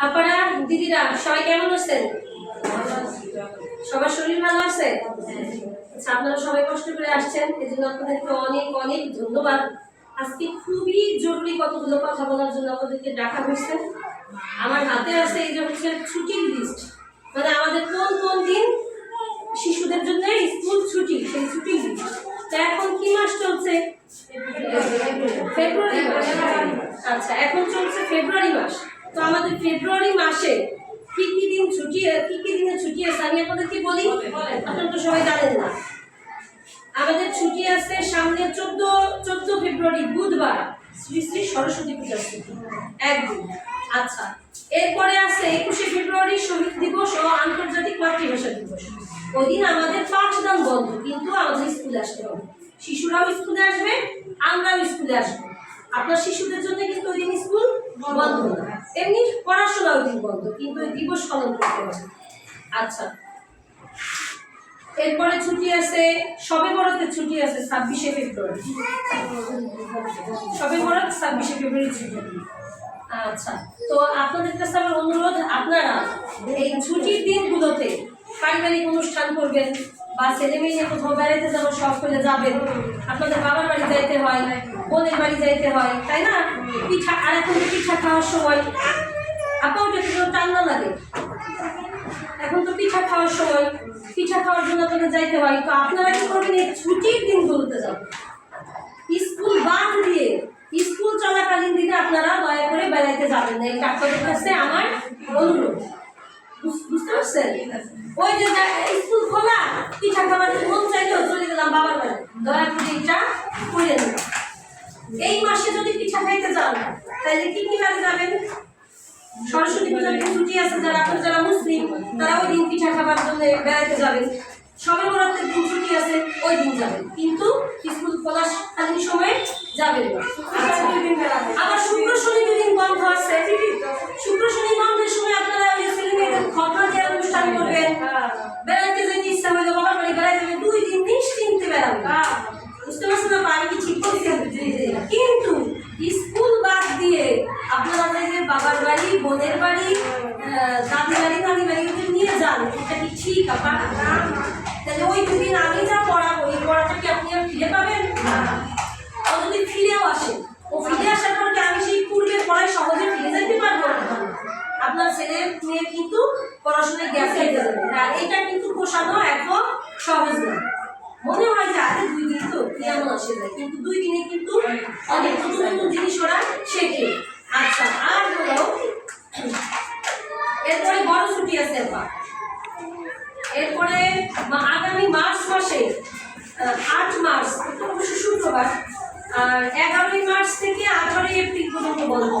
আপনারা, দিদিরা, সবাই কেমন আছেন? সবার শরীর ভালো আছে? আচ্ছা আপনারা সবাই কষ্ট করে আসছেন এই জন্য আপনাদেরকে অনেক অনেক ধন্যবাদ। আজকে খুবই জরুরি কতগুলো কথা বলার জন্য আপনাদেরকে ডাকা হয়েছে। আমার হাতে আছে এই যে হচ্ছে ছুটির লিস্ট মানে আমাদের কোন কোন দিন শিশুদের জন্য স্কুল ছুটি সেই ছুটির লিস্ট তো এখন কি মাস চলছে ফেব্রুয়ারি মাস আচ্ছা এখন চলছে ফেব্রুয়ারি মাস তো আমাদের ফেব্রুয়ারি মাসে কি কি দিন ছুটি কি কি দিনে ছুটি আছে আমি আপনাদেরকে বলি আপনারা তো সবাই জানেন না আমাদের ছুটি আছে সামনে চোদ্দ চোদ্দ ফেব্রুয়ারি, বুধবার। শ্রী শ্রী সরস্বতী পূজার ছুটি। একদিন আচ্ছা। এরপরে আছে একুশে ফেব্রুয়ারি শহীদ দিবস ও আন্তর্জাতিক মাতৃভাষা দিবস। ওই দিন আমাদের পাঁচ দিন বন্ধ, কিন্তু আমাদের স্কুলে আসতে হবে। শিশুরাও স্কুলে আসবে, আমরাও স্কুলে আসব। আপনার শিশুদের জন্য কিন্তু ওই দিন স্কুল বন্ধ। না এমনি পড়াশোনা ওই দিন বন্ধ, কিন্তু ওই দিবস পালন করতে হবে। আচ্ছা। এরপরে ছুটি আছে, সবে বরাতের ছুটি আছে ছাব্বিশে ফেব্রুয়ারি। সবে বরাত ছাব্বিশে ফেব্রুয়ারি ছুটি। আচ্ছা তো আপনাদের কাছে আমার অনুরোধ, আপনারা এই ছুটির দিনগুলোতে পারিবারিক অনুষ্ঠান করবেন বা ছেলে মেয়ে কোথাও বেড়াতে যাব শখ করে যাবেন। আপনাদের বাবার বাড়ি যাইতে হয়, বোনের বাড়ি যাইতে হয়, তাই না? পিঠা, আর এখন পিঠা খাওয়ার সময়। আপনার টান্না লাগে এখন তো পিঠা খাওয়ার সময় পিঠা খাওয়ার জন্য আপনাদের যাইতে হয়? তো আপনারা কি করবেন? এই ছুটির দিনগুলোতে যাবেন। স্কুল বাদ দিয়ে স্কুল চলাকালীন দিনে আপনারা দয়া করে বেড়াইতে যাবেন না। এই ডাক্তারের কাছে আমার অনুরোধ। বুঝতে পারছেন? ওই যে স্কুল খোলা, পিঠা খাবার মন চাইলেও চলে গেলাম বাবার বাড়ি। দয়া করে এটা করে নেন এই মাসে যদি পিঠা খাইতে যান, তাহলে কি কি বারে যাবেন সরস্বতী পূজার দিন ছুটি আছে যারা আপনার যারা মুসলিম তারা ওই দিন পিঠা খাবার জন্য বেড়াইতে যাবেন। সবে বরাতের দিন ছুটি আছে ওই দিন যাবেন। কিন্তু স্কুল খোলাকালীন সময়ে যাবেন আচ্ছা। আবার শুক্র শনি দুই দিন বন্ধ আছে। শুক্র শনি বন্ধের সময় আপনারা ওই ছেলে মেয়েদের ঘটনা দিয়ে অনুষ্ঠান করবেন বেড়াইতে যেতে ইচ্ছা হইল বাবার বাড়ি বেড়াইতে দুই দিন নিশ্চিন্তে বেড়াবেন। বুঝতে পারছেন না আমি কি ঠিক করছি কিন্তু স্কুল বাদ দিয়ে আপনারা যে যে বাবার বাড়ি বোনের বাড়ি আহ, দাদি বাড়ি নানি বাড়ি ওদের নিয়ে যান এটা কি ঠিক আপা তাহলে ওই দুদিন আমি যা পড়াবো, এই পড়াটা কি আপনি আর ফিরে পাবেন? ও যদি ফিরেও আসে, ও ফিরে আসার পর কি আমি সেই পূর্বে পড়ায় সহজে ফিরে যেতে পারব? আপনার ছেলে মেয়ে কিন্তু পড়াশোনায় গ্যাস খাইতে যাবে। আর এটা কিন্তু পোষানো একদম সহজ না মনে হয় যে আরে দুই দিন তো এমন আসে যায়, কিন্তু দুই দিনে কিন্তু অনেক নতুন নতুন জিনিস ওরা শেখে। আচ্ছা আর হলো এরপরে বড় ছুটি আছে এবার এরপরে আগামী মার্চ মাসে আট মার্চ, অবশ্য শুক্রবার, আর এগারোই মার্চ থেকে আঠারোই এপ্রিল পর্যন্ত বন্ধ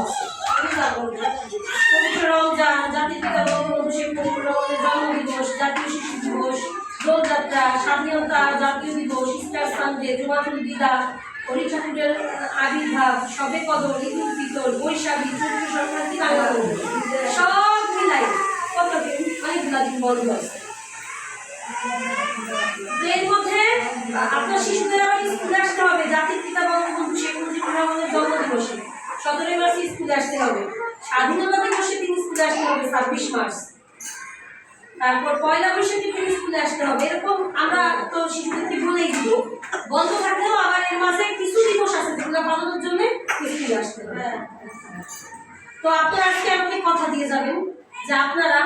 পবিত্র রমজান, জাতির পিতা বঙ্গবন্ধু শেখ মুজিবুর জন্মদিবস, জাতীয় শিশু দিবস দোলযাত্রা স্বাধীনতা, জাতীয় দিবস ইস্টার সানডে, জুমাতুল হরি ঠাকুরের আবির্ভাব, সবে কদর, ঈদ উল ফিতর, বৈশাখী, চৈত্র সংক্রান্তি বাংলা সব মিলাই কত অনেকগুলা দিন বন্ধ আছে। এর মধ্যে আপনার শিশুদের আবার স্কুলে আসতে হবে। জাতির পিতা, বঙ্গবন্ধু শেখ মুজিবুর রহমানের জন্মদিবসে। সতেরোই মার্চ স্কুলে আসতে হবে। স্বাধীনতা দিবসে তিনি স্কুলে আসতে হবে ছাব্বিশ মার্চ। তারপর পয়লা বৈশাখে তিনি স্কুলে আসতে হবে। এরকম আমরা তো শিশুদেরকে বলেই দিব। বন্ধ থাকলেও আবার এর মাঝে কিছু দিবস আছে যেগুলো পালনের জন্য স্কুলে আসতে হবে। তো আপনারা আজকে আমাকে কথা দিয়ে যাবেন যে আপনারা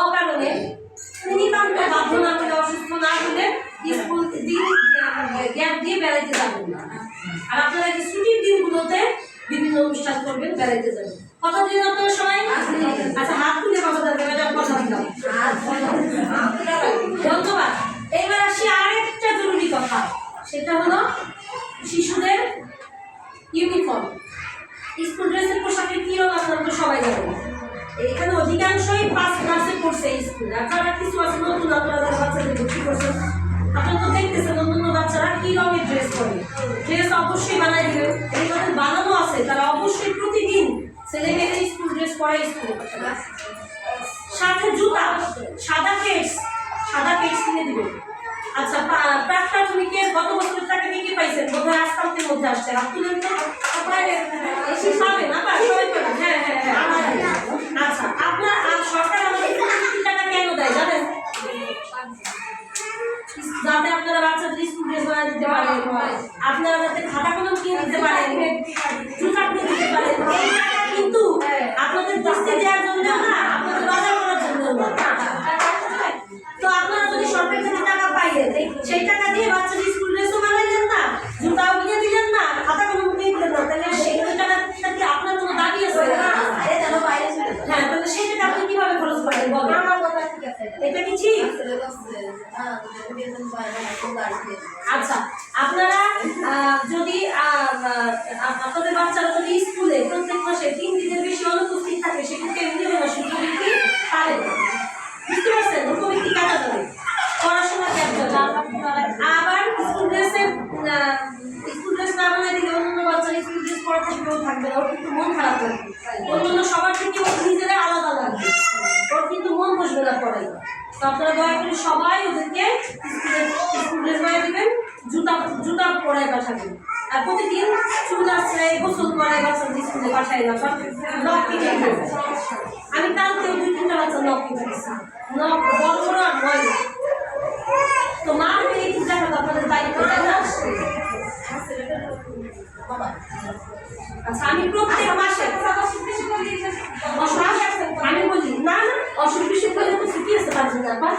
অকারণে নিতান্ত বাধ্য না হলে অসুস্থ না হলে স্কুল দিন গ্যাপ দিয়ে বেড়াইতে যাবেন না আর আপনারা যে ছুটির দিনগুলোতে বিভিন্ন অনুষ্ঠান করবেন বেড়াইতে যাবেন কথা দিন আপনারা সবাই আচ্ছা হাত ড্রেস অবশ্যই বানাই দিবেন এই যাদের বানানো আছে, তারা অবশ্যই প্রতিদিন ছেলে মেয়েদের স্কুল ড্রেস পরে স্কুল সাথে জুতা, সাদা পেটস সাদা পেটস কিনে দিবেন আচ্ছা পা- প্রাক প্রাথমিকের গত বছরের টাকা কি কি পাইছেন? বোধহয় আজকালকের মধ্যে আসছে। হাত তুলেন তো এসে পাবেন আবার সবাই পাবেন হ্যাঁ হ্যাঁ হ্যাঁ। আপনারা যাতে খাতা কলম কিনে দিতে পারেন জুতা কিনে দিতে পারেন এই টাকা কিন্তু আপনাদের দস্তি দেওয়ার জন্য না আপনাদের বাজার করার জন্য তো আপনারা যদি সরকার থেকে টাকা পাইলেন সেই টাকা দিয়ে বাচ্চাদের স্কুল ড্রেসও বানাইলেন না জুতাও কিনে দিলেন না খাতা কলম কিনে দিলেন না তাহলে সেই টাকা কি আপনার কোনো দাবি আছে? হ্যাঁ সেই টাকা আপনি কীভাবে খরচ করেন এটা কি। আচ্ছা। আপনারা যদি আপনাদের বাচ্চারা যদি স্কুলে প্রত্যেক মাসে তিন দিনের বেশি অনুপস্থিত থাকে, সেক্ষেত্রে এমনি হবে না শুক্রবৃত্তি পারে না। বুঝতে পারছেন উপবৃত্তি কাটা যাবে পড়াশোনা ক্ষেত্রে আবার স্কুল ড্রেসে স্কুল ড্রেস না বানায় দিলে অন্য বাচ্চারা স্কুল ড্রেস পরে থাকবে ও থাকবে না ওর কিন্তু মন খারাপ লাগবে অন্যান্য সবার থেকে ওর নিজেরা আলাদা লাগবে ওর কিন্তু মন বসবে না পড়াই তো আপনারা দয়া করে সবাই ওদেরকে স্কুল ড্রেস বানিয়ে দিবেন জুতা জুতা পরায় পাঠাবেন আর প্রতিদিন চুল আসছে গোসল করায় বাচ্চাদের স্কুলে পাঠাই না নখ কিনে আমি কালকে দুই তিনটা বাচ্চা নখ কিনে নখ বড় বড় আর ময়লা তো মা এই পূজা হবে আপনাদের দায়িত্ব তাই না? আচ্ছা আমি প্রত্যেক মাসে অসুখ আমি বলি না না অসুখ বিসুখ হলে তো আছে পাঁচ দিন আপা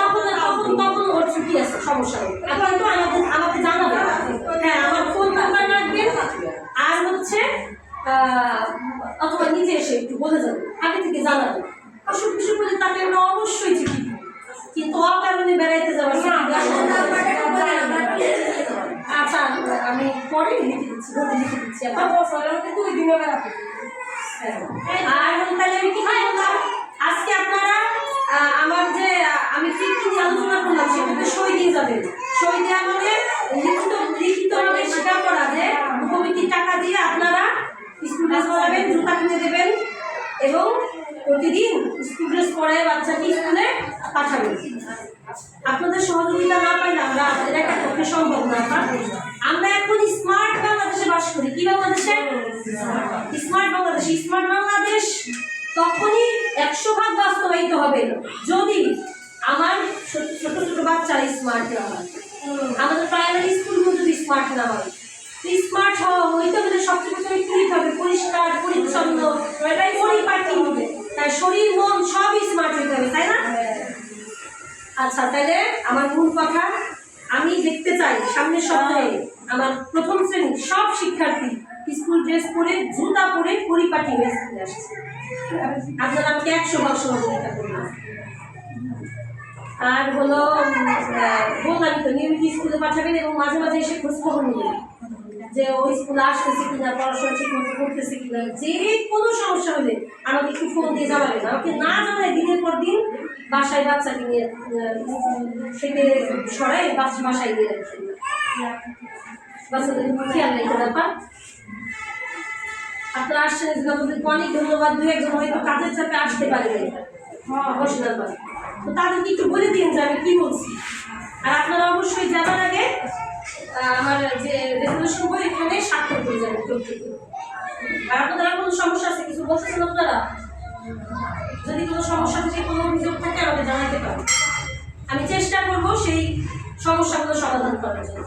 তখন তখন তখন ওর ছুটি আছে সমস্যা নেই। আপনি তো আমাদের আমাকে জানাবেন হ্যাঁ আমার ফোন নাম্বার রাখবেন আর হচ্ছে অথবা নিজে এসে একটু বলে যাবেন আগে থেকে জানাবেন অসুখ বিসুখ হলে তাকে আমরা অবশ্যই চিঠি। কিন্তু অকারণে বেড়াইতে যাওয়ার আচ্ছা আমি পরে লিখে দিচ্ছি লিখে দিচ্ছি। আপা আর তাহলে আমি কি বললাম আজকে আপনারা আমার যে আমি কি কি আলোচনা করলাম সেটাতে সই দিয়ে যাবেন সই দেওয়া মানে লিখিত লিখিতভাবে স্বীকার করা যে টাকা দিয়ে আপনারা স্কুল ড্রেস পরাবেন, জুতা কিনে দেবেন এবং প্রতিদিন স্কুল ড্রেস পরে বাচ্চাকে স্কুলে পাঠাবেন। আপনাদের সহযোগিতা না পাইলে আমরা আমাদের একটা সম্ভব না। আমরা এখন স্মার্ট বাংলাদেশে বাস করি। কি বাংলাদেশে? স্মার্ট বাংলাদেশ স্মার্ট বাংলাদেশ তখনই একশো ভাগ বাস্তবায়িত হবে। যদি আমার ছোট ছোট বাচ্চারা স্মার্ট না হয়, আমাদের প্রাইমারি স্কুলগুলো যদি স্মার্ট না হয় স্মার্ট হওয়া হইতে হলে সবচেয়ে প্রথমে কি হবে, পরিষ্কার, পরিচ্ছন্ন পরিপাটি হবে, তাই শরীর, মন সবই স্মার্ট হইতে হবে, তাই না? আচ্ছা তাহলে আমার মূল কথা, আমি দেখতে চাই, সামনের সপ্তাহে আমার প্রথম শ্রেণির সব শিক্ষার্থী স্কুল ড্রেস পরে, জুতা পরে পরিপাটি হয়ে স্কুলে আসছে। আপনারা আমাকে একশো ভাগ সহযোগিতা করবেন আর হলো বললামই তো নিয়মিত স্কুলে পাঠাবেন এবং মাঝে মাঝে এসে খোঁজ খবর নেবেন যে ওই স্কুলে আসতেছে কিনা, পড়াশোনা ঠিক মতো করতেছে কিনা। যে কোনো সমস্যা হলে আমাকে একটু ফোন দিয়ে জানাবেন। আমাকে না জানায় দিনের পর দিন বাসায় বাচ্চাকে নিয়ে থেকে সরাই বাসায় দিয়ে রাখবেন বাচ্চাদের খেয়াল রেখে ব্যাপার আপনারা আসছেন আপনাদেরকে অনেক ধন্যবাদ। দু একজন হয়তো কাজের চাপে আসতে পারবে ঘোষণার পর তো তাদেরকে একটু বলে দিন যে আমি কি বলছি। আর আপনারা অবশ্যই যাবার আগে আমার যে রেজলিউশন বই এখানে স্বাক্ষর করে যাবেন প্রত্যেকে। আর আপনাদের আর কোনো সমস্যা আছে কিছু বলতেছেন আপনারা? যদি কোনো সমস্যা থেকে কোনো অভিযোগ থাকে আমাকে জানাতে পারেন। আমি চেষ্টা করব সেই সমস্যাগুলো সমাধান করার জন্য।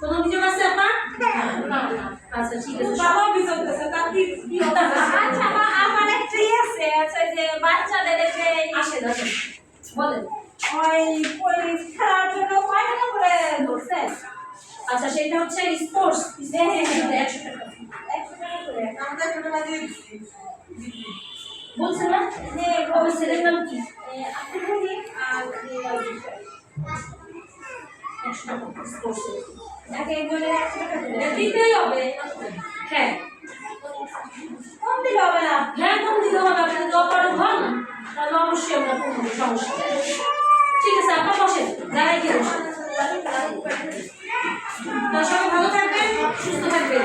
কোনো অভিযোগ আছে আপনার? আচ্ছা ঠিক আছে। বাবা অভিযোগ করছে, তার কি কি আচ্ছা, মা, আমার একটা ইয়ে আছে, আচ্ছা, যে বাচ্চাদের যে আসেন আসেন বলেন। ওই ওই খেলার জন্য কয় টাকা করে ধরছে? আচ্ছা সেটা হচ্ছে স্পোর্টস একশো টাকা একশো টাকা করে। আমাদের ছোটবেলায় বলছেন না? যে ওই ছেলের নাম কি? আপনি আর। একশো টাকা এক করে দিতেই হবে হ্যাঁ কম দিলে হবে না হ্যাঁ কম দিলে হবে আপনাদের দরকার হন তাহলে অবশ্যই আমরা সমস্যা ঠিক আছে আপনার বসেন দাঁড়াই গিয়ে বসেন। সবাই ভালো থাকবেন, সুস্থ থাকবেন।